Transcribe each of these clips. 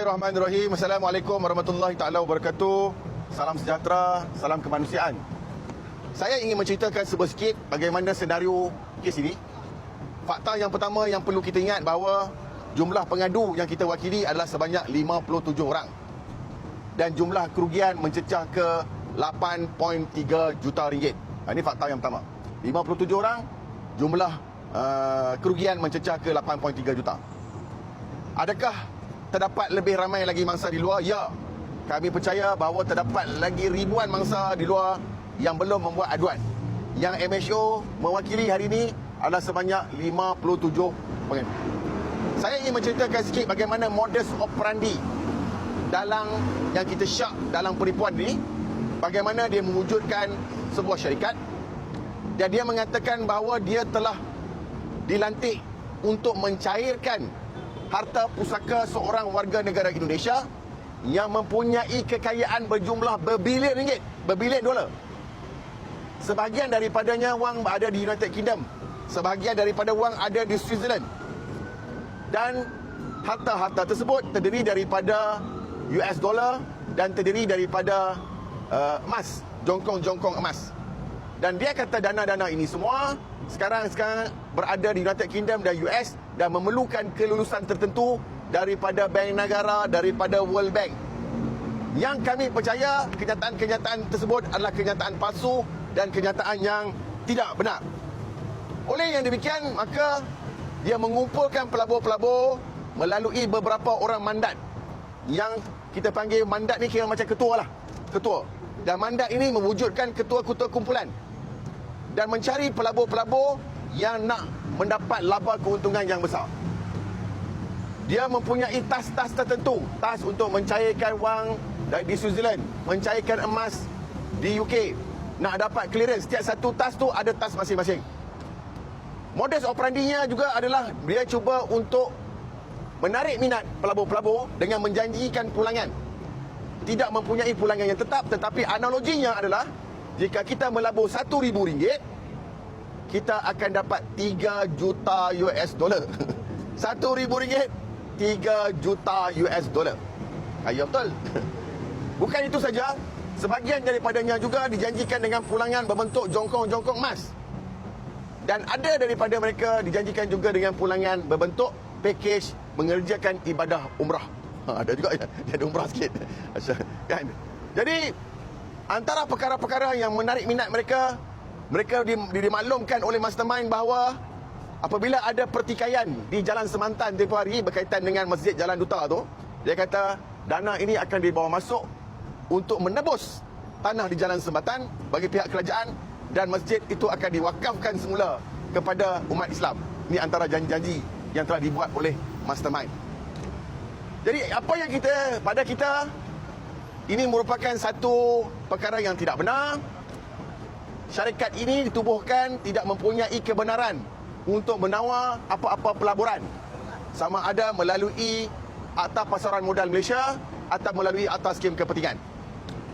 Bismillahirrahmanirrahim. Assalamualaikum warahmatullahi taala wabarakatuh. Salam sejahtera, salam kemanusiaan. Saya ingin menceritakan sebuah sikit bagaimana senario kes ini. Fakta yang pertama yang perlu kita ingat bahawa jumlah pengadu yang kita wakili adalah sebanyak 57 orang. Dan jumlah kerugian mencecah ke 8.3 juta ringgit. Ha, ini fakta yang pertama. 57 orang, jumlah uh, kerugian mencecah ke 8.3 juta. Adakah terdapat lebih ramai lagi mangsa di luar? Ya. Kami percaya bahawa terdapat lagi ribuan mangsa di luar yang belum membuat aduan. Yang MHO mewakili hari ini adalah sebanyak 57 pengadu. Saya ingin menceritakan sikit bagaimana modus operandi dalam yang kita syak dalam penipuan ini bagaimana dia mewujudkan sebuah syarikat dan dia mengatakan bahawa dia telah dilantik untuk mencairkan harta pusaka seorang warga negara Indonesia yang mempunyai kekayaan berjumlah berbilion ringgit, berbilion dolar. Sebahagian daripadanya wang ada di United Kingdom. Sebahagian daripada wang ada di Switzerland. Dan harta-harta tersebut terdiri daripada US dollar dan terdiri daripada uh, emas, jongkong-jongkong emas. Dan dia kata dana-dana ini semua sekarang sekarang berada di United Kingdom dan US dan memerlukan kelulusan tertentu daripada bank negara, daripada World Bank. Yang kami percaya kenyataan-kenyataan tersebut adalah kenyataan palsu dan kenyataan yang tidak benar. Oleh yang demikian, maka dia mengumpulkan pelabur-pelabur melalui beberapa orang mandat yang kita panggil mandat ni kira macam ketua lah. Ketua. Dan mandat ini mewujudkan ketua-ketua kumpulan dan mencari pelabur-pelabur yang nak mendapat laba keuntungan yang besar. Dia mempunyai tas-tas tertentu, tas untuk mencairkan wang di Switzerland, mencairkan emas di UK. Nak dapat clearance, setiap satu tas tu ada tas masing-masing. Modus operandinya juga adalah dia cuba untuk menarik minat pelabur-pelabur dengan menjanjikan pulangan. Tidak mempunyai pulangan yang tetap tetapi analoginya adalah jika kita melabur RM1,000 kita akan dapat 3 juta US dollar. RM1,000 3 juta US dollar. Kaya betul. Bukan itu saja, sebahagian daripadanya juga dijanjikan dengan pulangan berbentuk jongkong-jongkong emas. Dan ada daripada mereka dijanjikan juga dengan pulangan berbentuk package mengerjakan ibadah umrah. Ha, ada juga ya, ada umrah sikit. kan? Jadi antara perkara-perkara yang menarik minat mereka, mereka dimaklumkan oleh mastermind bahawa apabila ada pertikaian di Jalan Semantan tempoh hari berkaitan dengan Masjid Jalan Duta tu, dia kata dana ini akan dibawa masuk untuk menebus tanah di Jalan Semantan bagi pihak kerajaan dan masjid itu akan diwakafkan semula kepada umat Islam. Ini antara janji-janji yang telah dibuat oleh mastermind. Jadi apa yang kita pada kita ini merupakan satu perkara yang tidak benar. Syarikat ini ditubuhkan tidak mempunyai kebenaran untuk menawar apa-apa pelaburan. Sama ada melalui Akta Pasaran Modal Malaysia atau melalui atas skim kepentingan.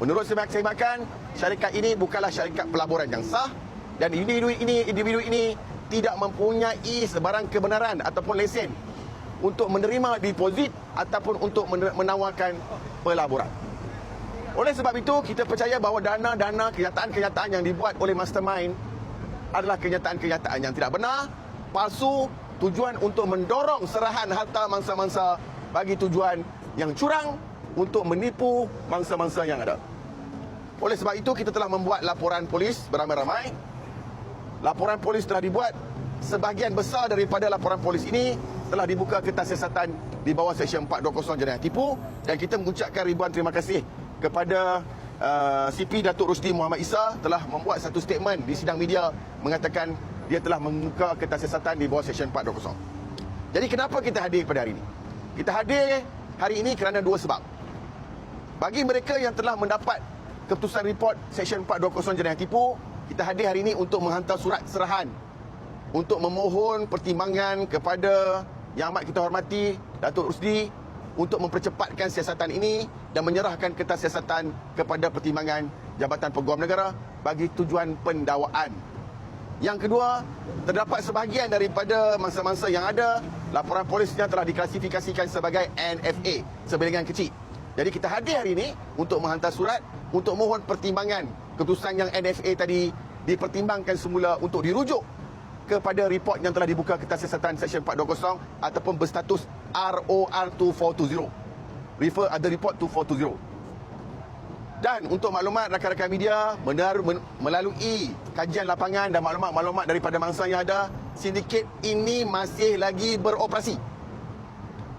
Menurut semak-semakan, syarikat ini bukanlah syarikat pelaburan yang sah dan individu ini individu ini tidak mempunyai sebarang kebenaran ataupun lesen untuk menerima deposit ataupun untuk menawarkan pelaburan. Oleh sebab itu, kita percaya bahawa dana-dana kenyataan-kenyataan yang dibuat oleh mastermind adalah kenyataan-kenyataan yang tidak benar, palsu, tujuan untuk mendorong serahan harta mangsa-mangsa bagi tujuan yang curang untuk menipu mangsa-mangsa yang ada. Oleh sebab itu, kita telah membuat laporan polis beramai-ramai. Laporan polis telah dibuat. Sebahagian besar daripada laporan polis ini telah dibuka kertas siasatan di bawah Seksyen 420 jenayah tipu dan kita mengucapkan ribuan terima kasih kepada uh, CP Datuk Rusdi Muhammad Isa telah membuat satu statement di sidang media mengatakan dia telah membuka kertas siasatan di bawah Seksyen 420. Jadi kenapa kita hadir pada hari ini? Kita hadir hari ini kerana dua sebab. Bagi mereka yang telah mendapat keputusan report Seksyen 420 jenayah tipu, kita hadir hari ini untuk menghantar surat serahan untuk memohon pertimbangan kepada yang amat kita hormati Datuk Rusdi untuk mempercepatkan siasatan ini dan menyerahkan kertas siasatan kepada pertimbangan Jabatan Peguam Negara bagi tujuan pendakwaan. Yang kedua, terdapat sebahagian daripada mangsa-mangsa yang ada laporan polisnya telah diklasifikasikan sebagai NFA, sebilangan kecil. Jadi kita hadir hari ini untuk menghantar surat untuk mohon pertimbangan keputusan yang NFA tadi dipertimbangkan semula untuk dirujuk kepada report yang telah dibuka Kertas Siasatan Seksyen 420 ataupun berstatus ROR 2420. Refer ada report 2420. Dan untuk maklumat rakan-rakan media menar, men, melalui kajian lapangan dan maklumat-maklumat daripada mangsa yang ada, sindiket ini masih lagi beroperasi.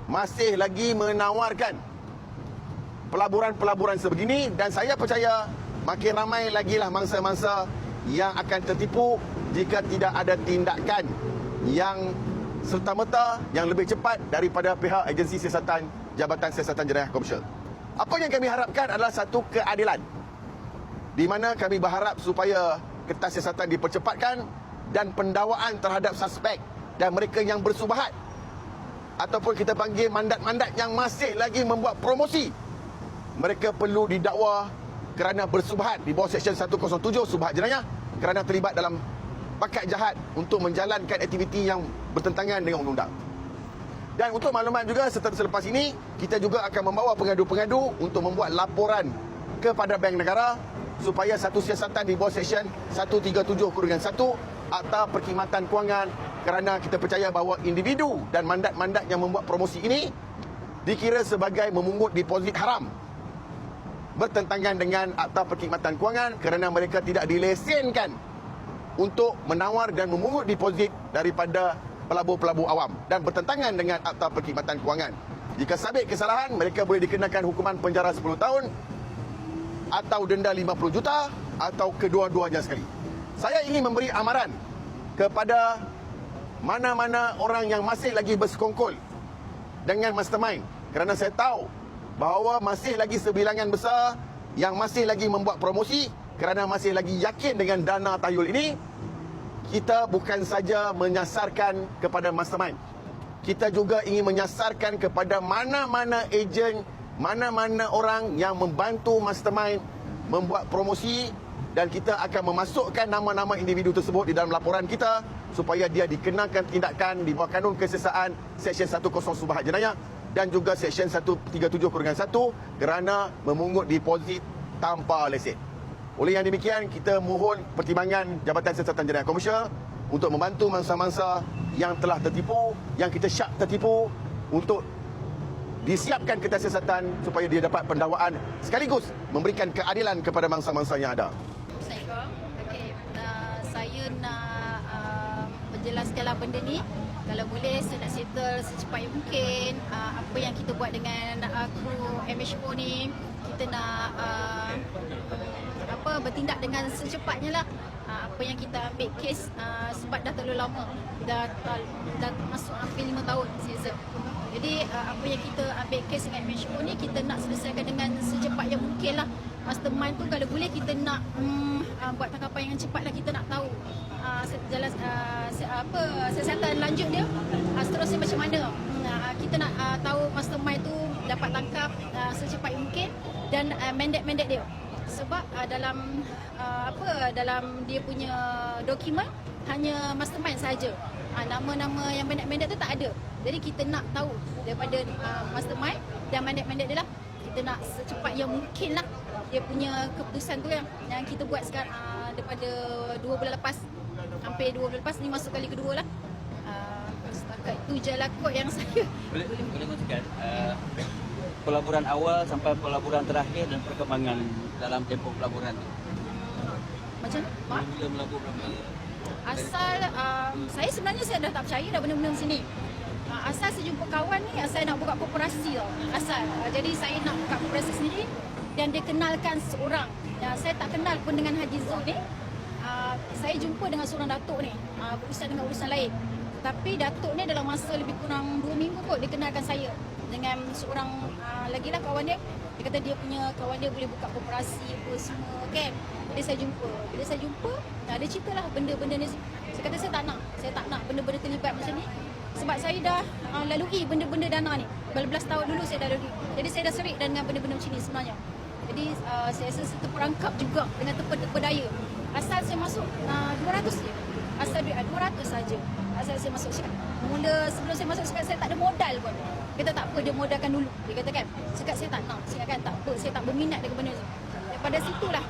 Masih lagi menawarkan pelaburan-pelaburan sebegini dan saya percaya makin ramai lagi lah mangsa-mangsa yang akan tertipu jika tidak ada tindakan yang serta-merta yang lebih cepat daripada pihak agensi siasatan Jabatan Siasatan Jenayah Komersial. Apa yang kami harapkan adalah satu keadilan di mana kami berharap supaya kertas siasatan dipercepatkan dan pendawaan terhadap suspek dan mereka yang bersubahat ataupun kita panggil mandat-mandat yang masih lagi membuat promosi mereka perlu didakwa kerana bersubahat di bawah Seksyen 107 Subahat Jenayah kerana terlibat dalam pakat jahat untuk menjalankan aktiviti yang bertentangan dengan undang-undang. Dan untuk maklumat juga selepas ini kita juga akan membawa pengadu-pengadu untuk membuat laporan kepada Bank Negara supaya satu siasatan di bawah Seksyen 137 kurungan 1 Akta Perkhidmatan Kewangan kerana kita percaya bahawa individu dan mandat-mandat yang membuat promosi ini dikira sebagai memungut deposit haram bertentangan dengan Akta Perkhidmatan Kewangan kerana mereka tidak dilesenkan untuk menawar dan memungut deposit daripada pelabur-pelabur awam dan bertentangan dengan Akta Perkhidmatan Kewangan. Jika sabit kesalahan, mereka boleh dikenakan hukuman penjara 10 tahun atau denda 50 juta atau kedua-duanya sekali. Saya ingin memberi amaran kepada mana-mana orang yang masih lagi bersekongkol dengan mastermind kerana saya tahu bahawa masih lagi sebilangan besar yang masih lagi membuat promosi kerana masih lagi yakin dengan dana tayul ini kita bukan saja menyasarkan kepada mastermind. Kita juga ingin menyasarkan kepada mana-mana ejen, mana-mana orang yang membantu mastermind membuat promosi dan kita akan memasukkan nama-nama individu tersebut di dalam laporan kita supaya dia dikenakan tindakan di bawah kanun kesesaan Seksyen 10 Subahat Jenayah dan juga Seksyen 137 Kurungan 1 kerana memungut deposit tanpa lesen. Oleh yang demikian, kita mohon pertimbangan Jabatan Siasatan Jenayah Komersial untuk membantu mangsa-mangsa yang telah tertipu, yang kita syak tertipu untuk disiapkan kertas siasatan supaya dia dapat pendawaan sekaligus memberikan keadilan kepada mangsa-mangsa yang ada. Okey, uh, saya nak uh, menjelaskanlah benda ni. Kalau boleh saya nak settle secepat mungkin uh, apa yang kita buat dengan uh, kru MHO ni. Kita nak uh, apa bertindak dengan secepatnya lah. Uh, apa yang kita ambil kes uh, sebab dah terlalu lama. Dah, dah, masuk hampir 5 tahun season. Jadi uh, apa yang kita ambil kes dengan MHO ni kita nak selesaikan dengan secepat yang mungkin lah. Mastermind tu kalau boleh kita nak um, uh, buat tangkapan yang cepat lah kita nak tahu uh, jalan uh, se- apa siasatan lanjut dia uh, seterusnya macam mana. Hmm, uh, kita nak uh, tahu mastermind tu dapat tangkap uh, secepat dan uh, mandate-mandate dia. Sebab uh, dalam uh, apa dalam dia punya dokumen hanya mastermind saja. Uh, nama-nama yang mandate-mandate tu tak ada. Jadi kita nak tahu daripada uh, mastermind dan mandate-mandate dia lah. Kita nak secepat yang mungkin lah dia punya keputusan tu yang, yang kita buat sekarang uh, daripada dua bulan lepas. Hampir dua bulan lepas ni masuk kali kedua lah. Uh, setakat tu je lah kot yang saya Boleh boleh kongsikan uh, pelaburan awal sampai pelaburan terakhir dan perkembangan dalam tempoh pelaburan tu. macam mana? Bila melabur berapa? Asal um, saya sebenarnya saya dah tak percaya dah benda-benda di sini. Uh, asal saya jumpa kawan ni, saya nak buka koperasi tau. Asal. Uh, jadi saya nak buka koperasi sendiri dan dia kenalkan seorang. Ya, saya tak kenal pun dengan Haji Zul ni. Uh, saya jumpa dengan seorang datuk ni. Uh, berurusan dengan urusan lain. Tapi datuk ni dalam masa lebih kurang 2 minggu kot dia kenalkan saya dengan seorang uh, lagi lah kawan dia. Dia kata dia punya kawan dia boleh buka koperasi apa semua kan. Jadi saya jumpa. Bila saya jumpa, uh, dia cerita lah benda-benda ni. Saya kata saya tak nak. Saya tak nak benda-benda terlibat macam ni. Sebab saya dah uh, lalui benda-benda dana ni. Berbelas tahun dulu saya dah lalui. Jadi saya dah serik dengan benda-benda macam ni sebenarnya. Jadi uh, saya rasa saya terperangkap juga dengan terpa-terpa daya. Asal saya masuk uh, 200 je. Asal duit ada 200 saja. Asal saya masuk syarikat. Mula sebelum saya masuk syarikat saya tak ada modal pun. Kita tak apa dia modalkan dulu. Dia kata kan, syarikat saya tak nak. Saya kan tak apa, saya tak berminat dengan benda tu. Daripada situlah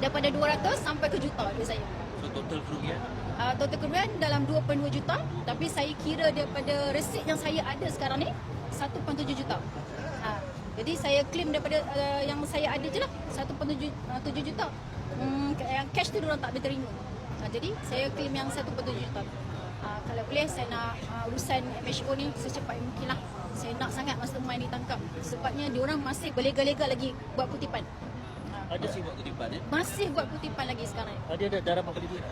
daripada 200 sampai ke juta duit saya. So total kerugian Uh, total kerugian dalam 2.2 juta tapi saya kira daripada resit yang saya ada sekarang ni 1.7 juta. Ha, jadi saya claim daripada uh, yang saya ada je lah 1.7 uh, 7 juta. Hmm, yang cash tu orang tak boleh terima. Ha, jadi saya claim yang 1.7 juta. Ha, kalau boleh saya nak uh, urusan MHO ni secepat mungkin lah. Saya nak sangat mastermind ditangkap sebabnya diorang masih berlega-lega lagi buat kutipan. Ha, Ada sih buat kutipan eh masih buat kutipan lagi sekarang. Ada ada darah apa duit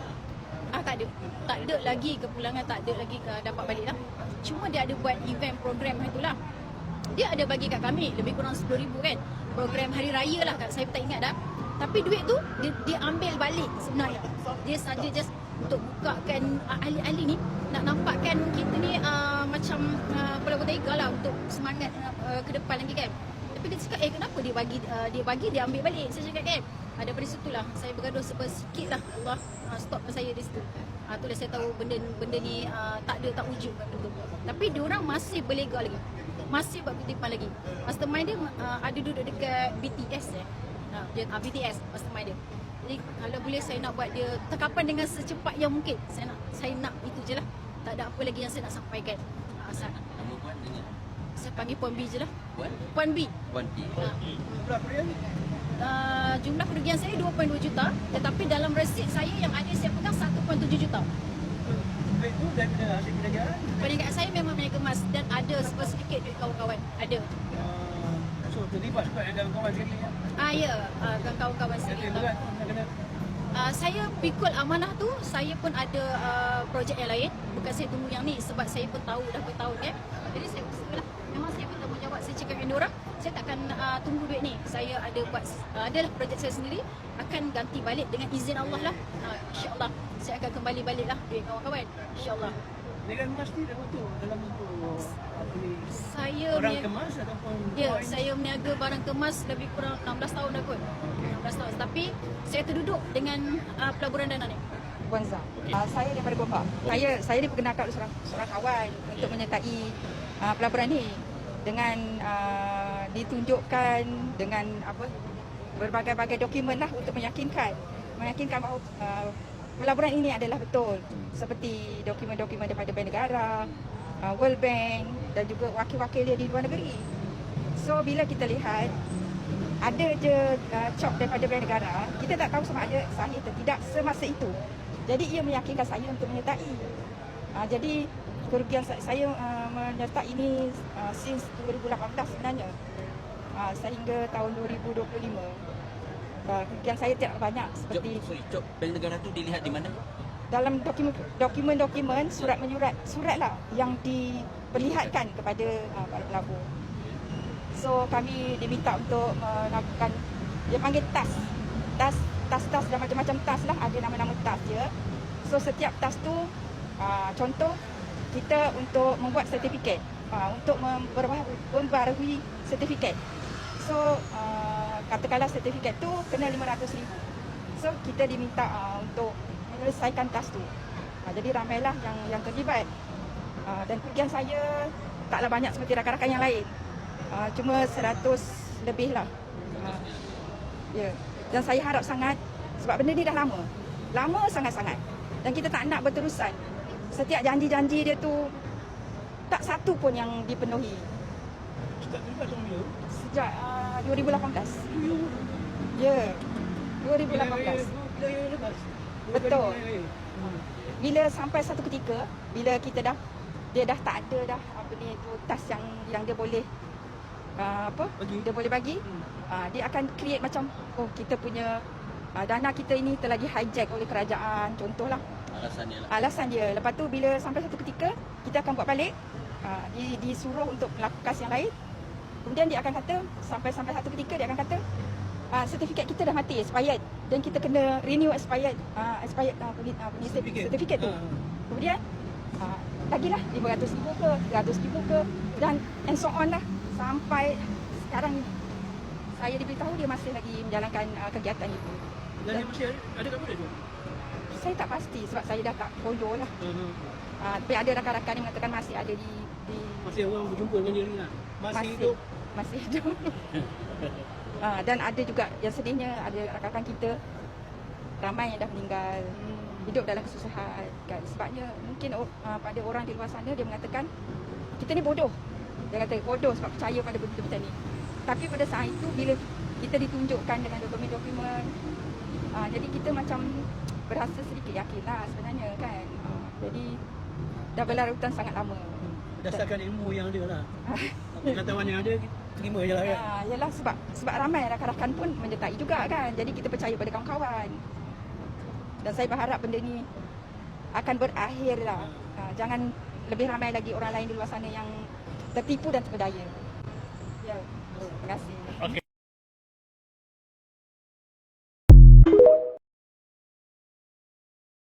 Ah tak ada. Tak ada lagi kepulangan, tak ada lagi ke dapat balik lah. Cuma dia ada buat event program itulah. Dia ada bagi kat kami lebih kurang 10,000 kan. Program hari raya lah kat saya tak ingat dah. Tapi duit tu dia, dia ambil balik sebenarnya. Dia saja just untuk bukakan uh, ahli-ahli ni nak nampakkan kita ni uh, macam uh, Pulau Tiga lah untuk semangat uh, ke depan lagi kan. Tapi dia cakap eh kenapa dia bagi uh, dia bagi dia ambil balik. Saya cakap kan uh, daripada situ lah saya bergaduh sebab sikit lah Allah uh, stop saya di situ. Uh, tu dah saya tahu benda benda ni uh, tak ada tak wujud. Tapi dia orang masih berlega lagi. Masih buat kutipan lagi. Mastermind dia uh, ada duduk dekat BTS eh. Uh, dia uh, BTS mastermind dia. Jadi kalau boleh saya nak buat dia tekapan dengan secepat yang mungkin. Saya nak saya nak itu je lah. Tak ada apa lagi yang saya nak sampaikan. Uh, saya, Nama puan dengan saya panggil Puan B je lah. Puan Puan B. Puan P Uh, jumlah kerugian saya 2.2 juta tetapi dalam resit saya yang ada saya pegang 1.7 juta. Duit tu daripada hasil perniagaan. Perniagaan saya memang berniaga emas dan ada sedikit duit kawan-kawan. Ada. Ah, So terlibat sebab ada kawan sekali ya. Ah ya, uh, kawan-kawan Jadi Uh, saya pikul amanah tu, saya pun ada uh, projek yang lain. Bukan saya tunggu yang ni sebab saya pun tahu dah bertahun kan. Jadi saya usahalah. Memang saya pun tanggungjawab. Saya cakap dengan orang, saya takkan uh, tunggu duit ni. Saya ada buat, uh, adalah projek saya sendiri. Akan ganti balik dengan izin Allah lah. Uh, InsyaAllah. Saya akan kembali balik lah duit kawan-kawan. InsyaAllah. Dengan emas ni dah betul dalam bentuk apa ni Saya orang punya- kemas ataupun Ya, coin. saya meniaga barang kemas lebih kurang 16 tahun dah kot. 16 tahun. Tapi saya terduduk dengan uh, pelaburan dana ni. Puan Zah. Uh, saya daripada Gombak. Saya saya diperkenalkan oleh seorang, seorang kawan untuk menyertai uh, pelaburan ni dengan uh, ditunjukkan dengan apa berbagai-bagai dokumen lah untuk meyakinkan meyakinkan bahawa uh, pelaburan ini adalah betul seperti dokumen-dokumen daripada Bank Negara, uh, World Bank dan juga wakil-wakil dia di luar negeri. So bila kita lihat ada je uh, cop daripada Bank Negara, kita tak tahu sama ada sahih atau tidak semasa itu. Jadi ia meyakinkan saya untuk menyertai. Uh, jadi kerugian sa- saya uh, menyertai ini uh, since 2018 sebenarnya. Uh, sehingga tahun 2025. Uh, kerugian saya tidak banyak Cop, seperti sorry, cop bank negara tu dilihat di mana? dalam dokumen dokumen-dokumen surat menyurat surat lah yang diperlihatkan kepada uh, para pelabur. So kami diminta untuk melakukan dia panggil tas. Tas tas-tas dan macam-macam tas lah ada nama-nama tas dia. So setiap tas tu uh, contoh kita untuk membuat sertifikat uh, untuk memperbaharui, memperbaharui sertifikat. So uh, katakanlah sertifikat tu kena RM500,000. So kita diminta uh, untuk menyelesaikan tas tu. Uh, jadi ramailah yang yang terlibat. Uh, dan kerugian saya taklah banyak seperti rakan-rakan yang lain. Uh, cuma 100 lebih lah. Uh, ya. Dan saya harap sangat sebab benda ni dah lama. Lama sangat-sangat. Dan kita tak nak berterusan. Setiap janji-janji dia tu tak satu pun yang dipenuhi. Tahun bila? Sejak uh, 2018. You Ya. bila 2018. bila you lepas. Betul. Bila sampai satu ketika bila kita dah dia dah tak ada dah apa ni tu tas yang yang dia boleh uh, apa Bagi. dia boleh bagi Hmm. uh, dia akan create macam oh kita punya uh, dana kita ini telah di hijack oleh kerajaan contohlah Alasannya lah. alasan dia lepas tu bila sampai satu ketika kita akan buat balik uh, di, disuruh untuk melakukan yang lain kemudian dia akan kata sampai sampai satu ketika dia akan kata uh, sertifikat kita dah mati expired dan kita kena renew expired uh, expired uh, punya, uh, punya Sertifikat. sertifikat tu Ah. kemudian uh, lagilah RM500,000 ke RM300,000 ke dan and so on lah sampai sekarang ni saya diberitahu dia masih lagi menjalankan uh, kegiatan itu Dan dia masih ada, ada kat mana tu? Saya tak pasti sebab saya dah tak follow lah. Uh, Uh, tapi ada rakan-rakan yang mengatakan masih ada di, di masih orang berjumpa dengan dia lah. Masih, masih hidup. Masih hidup. uh, dan ada juga yang sedihnya ada rakan-rakan kita ramai yang dah meninggal hidup dalam kesusahan kan sebabnya mungkin uh, pada orang di luar sana dia mengatakan kita ni bodoh dia kata bodoh sebab percaya pada benda macam ni tapi pada saat itu bila kita ditunjukkan dengan dokumen-dokumen uh, jadi kita macam berasa sedikit yakin lah sebenarnya kan uh, jadi dah berlarutan sangat lama Berdasarkan ilmu yang ada lah. Pengetahuan yang ada, terima je lah kan. Ah, yalah sebab sebab ramai rakan-rakan pun menyertai juga kan. Jadi kita percaya pada kawan-kawan. Dan saya berharap benda ni akan berakhir lah. Ah, jangan lebih ramai lagi orang lain di luar sana yang tertipu dan terpedaya. Ya. Terima kasih.